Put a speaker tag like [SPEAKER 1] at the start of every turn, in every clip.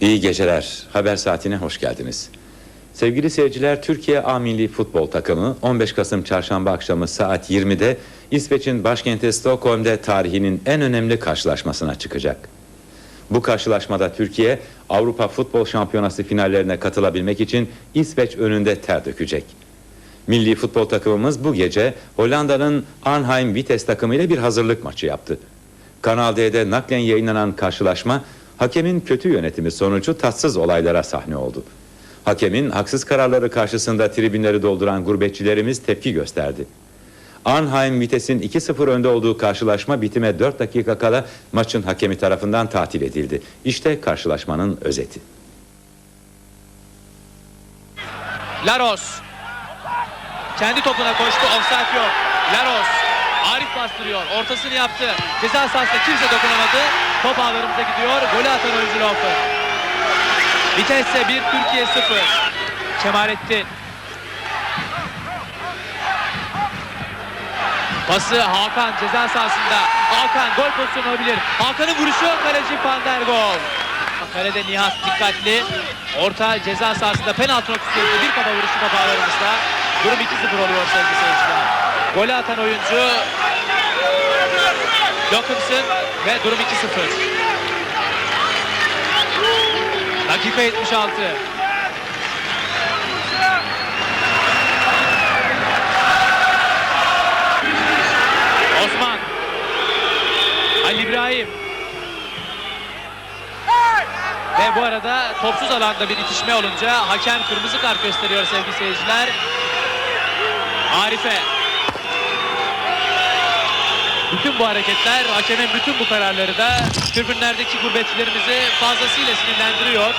[SPEAKER 1] İyi geceler. Haber saatine hoş geldiniz. Sevgili seyirciler, Türkiye A Milli Futbol Takımı 15 Kasım Çarşamba akşamı saat 20'de İsveç'in başkenti Stockholm'de tarihinin en önemli karşılaşmasına çıkacak. Bu karşılaşmada Türkiye Avrupa Futbol Şampiyonası finallerine katılabilmek için İsveç önünde ter dökecek. Milli futbol takımımız bu gece Hollanda'nın Arnhem Vitesse takımıyla bir hazırlık maçı yaptı. Kanal D'de naklen yayınlanan karşılaşma hakemin kötü yönetimi sonucu tatsız olaylara sahne oldu. Hakemin haksız kararları karşısında tribünleri dolduran gurbetçilerimiz tepki gösterdi. Arnhem Vitesse'in 2-0 önde olduğu karşılaşma bitime 4 dakika kala maçın hakemi tarafından tatil edildi. İşte karşılaşmanın özeti.
[SPEAKER 2] Laros. Kendi topuna koştu. Offside yok. Laros. Arif bastırıyor. Ortasını yaptı. Ceza sahasında kimse dokunamadı. Top ağlarımıza gidiyor. Golü atan oyuncu Laufen. Vitesse 1, Türkiye 0. Kemalettin. Pası Hakan ceza sahasında. Hakan gol pozisyonu olabilir. Hakan'ın vuruşu kaleci Van der Gol. Kalede Nihat dikkatli. Orta ceza sahasında penaltı noktasında bir kafa vuruşu top ağlarımızda. Durum 2-0 oluyor sevgili seyirciler. Golü atan oyuncu Jokumsen ve durum 2-0. Dakika 76. Osman. Ali İbrahim. Ve bu arada topsuz alanda bir itişme olunca hakem kırmızı kart gösteriyor sevgili seyirciler. Arife. Bütün bu hareketler, hakemin bütün bu kararları da tribünlerdeki gurbetçilerimizi fazlasıyla sinirlendiriyor.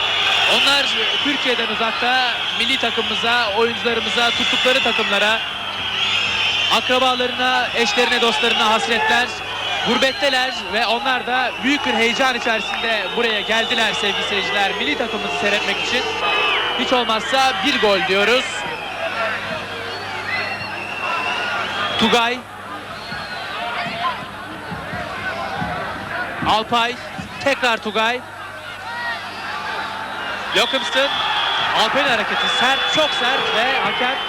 [SPEAKER 2] Onlar Türkiye'den uzakta milli takımımıza, oyuncularımıza, tuttukları takımlara, akrabalarına, eşlerine, dostlarına hasretler. Gurbetteler ve onlar da büyük bir heyecan içerisinde buraya geldiler sevgili seyirciler. Milli takımımızı seyretmek için. Hiç olmazsa bir gol diyoruz. Tugay. Alpay. Tekrar Tugay. Jokumsen. Alpay'ın hareketi sert, çok sert ve hakem